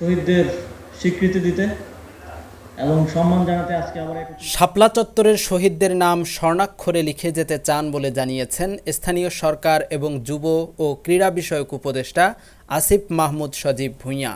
শহীদদের স্বীকৃতি দিতে এবং সম্মান জানাতে আজকে আবার শাপলা চত্বরের শহীদদের নাম স্বর্ণাক্ষরে লিখে যেতে চান বলে জানিয়েছেন স্থানীয় সরকার এবং যুব ও ক্রীড়া বিষয়ক উপদেষ্টা আসিফ মাহমুদ সজীব ভূঁইয়া।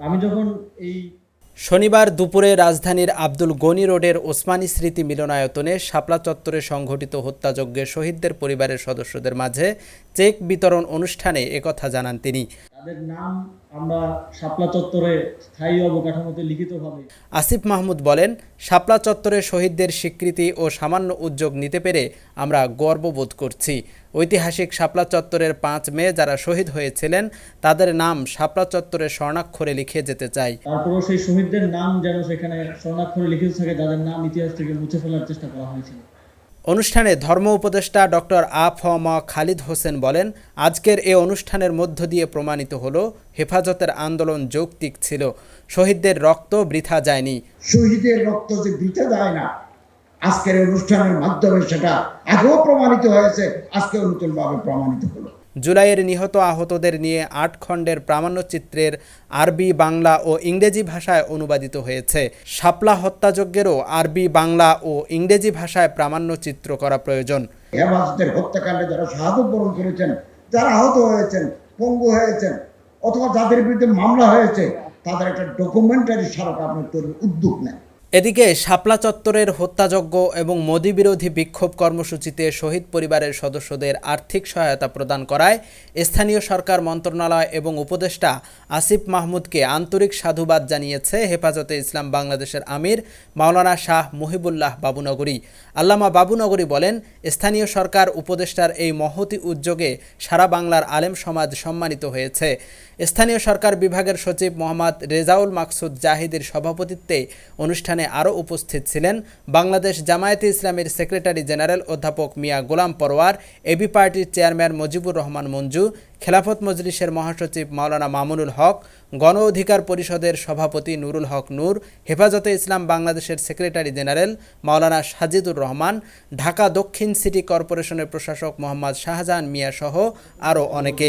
আমি যখন এই শনিবার দুপুরে রাজধানীর আব্দুল গনি রোডের ওসমানী স্মৃতি মিলনায়তনে শাপলা চত্বরে সংঘটিত হত্যাযজ্ঞে শহীদদের পরিবারের সদস্যদের মাঝে চেক বিতরণ অনুষ্ঠানে একথা জানান তিনি। তাদের নাম আমরা শাপলা চত্বরে স্থায়ী অবকাঠামোতে লিখিতভাবে আসিফ মাহমুদ বলেন শাপলা চত্বরে শহীদদের স্বীকৃতি ও সামান্য উদ্যোগ নিতে পেরে আমরা গর্ববোধ করছি। ঐতিহাসিক শাপলা চত্বরের পাঁচ মে যারা শহীদ হয়েছিলেন তাদের নাম শাপলা চত্বরে স্বর্ণাক্ষরে লিখে যেতে চাই। তারপরেও সেই শহীদদের নাম যেন সেখানে স্বর্ণাক্ষরে লিখিত থাকে যাদের নাম ইতিহাস থেকে মুছে ফেলার চেষ্টা করা হয়েছিল। অনুষ্ঠানে ধর্ম উপদেষ্টা ডক্টর আ ফ ম খালিদ হোসেন বলেন, আজকের এ অনুষ্ঠানের মধ্য দিয়ে প্রমাণিত হলো, হেফাজতের আন্দোলন যৌক্তিক ছিল। শহীদদের রক্ত বৃথা যায়নি। শহীদের রক্ত যে বৃথা যায় না, আজকের অনুষ্ঠানের মাধ্যমে সেটা আগেও প্রমাণিত হয়েছে আজকে নতুনভাবে প্রমাণিত হলো। জুলাইয়ের নিহত আহতদের নিয়ে আট খণ্ডের প্রামাণ্যচিত্রের আরবি, বাংলা ও ইংরেজি ভাষায় অনুবাদিত হয়েছে। শাপলা হত্যাযজ্ঞেরও আরবি, বাংলা ও ইংরেজি ভাষায় প্রামাণ্যচিত্র করা প্রয়োজন। হত্যাকাণ্ডে যারা শাহাদত বরণ করেছেন, যারা আহত হয়েছেন, পঙ্গু হয়েছেন, অথবা যাদের বিরুদ্ধে মামলা হয়েছে, তাদের একটা ডকুমেন্টারি স্মারক আপনি তৈরির উদ্যোগ নেন এদিকে শাপলা চত্বরের হত্যাযজ্ঞ এবং মোদী বিরোধী বিক্ষোভ কর্মসূচিতে শহীদ পরিবারের সদস্যদের আর্থিক সহায়তা প্রদান করায় স্থানীয় সরকার মন্ত্রণালয় এবং উপদেষ্টা আসিফ মাহমুদকে আন্তরিক সাধুবাদ জানিয়েছে হেফাজতে ইসলাম বাংলাদেশের আমির মাওলানা শাহ মহিবুল্লাহ বাবুনগরী। আল্লামা বাবুনগরী বলেন, স্থানীয় সরকার উপদেষ্টার এই মহতি উদ্যোগে সারা বাংলার আলেম সমাজ সম্মানিত হয়েছে। স্থানীয় সরকার বিভাগের সচিব মোহাম্মদ রেজাউল মাকসুদ জাহিদের সভাপতিত্বে অনুষ্ঠানে আরও উপস্থিত ছিলেন বাংলাদেশ জামায়াতে ইসলামের সেক্রেটারি জেনারেল অধ্যাপক মিয়া গোলাম পরওয়ার এবি পার্টির চেয়ারম্যান মুজিবুর রহমান মঞ্জু, খেলাফত মজলিসের মহাসচিব মাওলানা মামুনুল হক, গণ অধিকার পরিষদের সভাপতি নুরুল হক নূর, হেফাজতে ইসলাম বাংলাদেশের সেক্রেটারি জেনারেল মাওলানা সাজিদুর রহমান, ঢাকা দক্ষিণ সিটি কর্পোরেশনের প্রশাসক মোহাম্মদ শাহজাহান মিয়া সহ আরও অনেকে।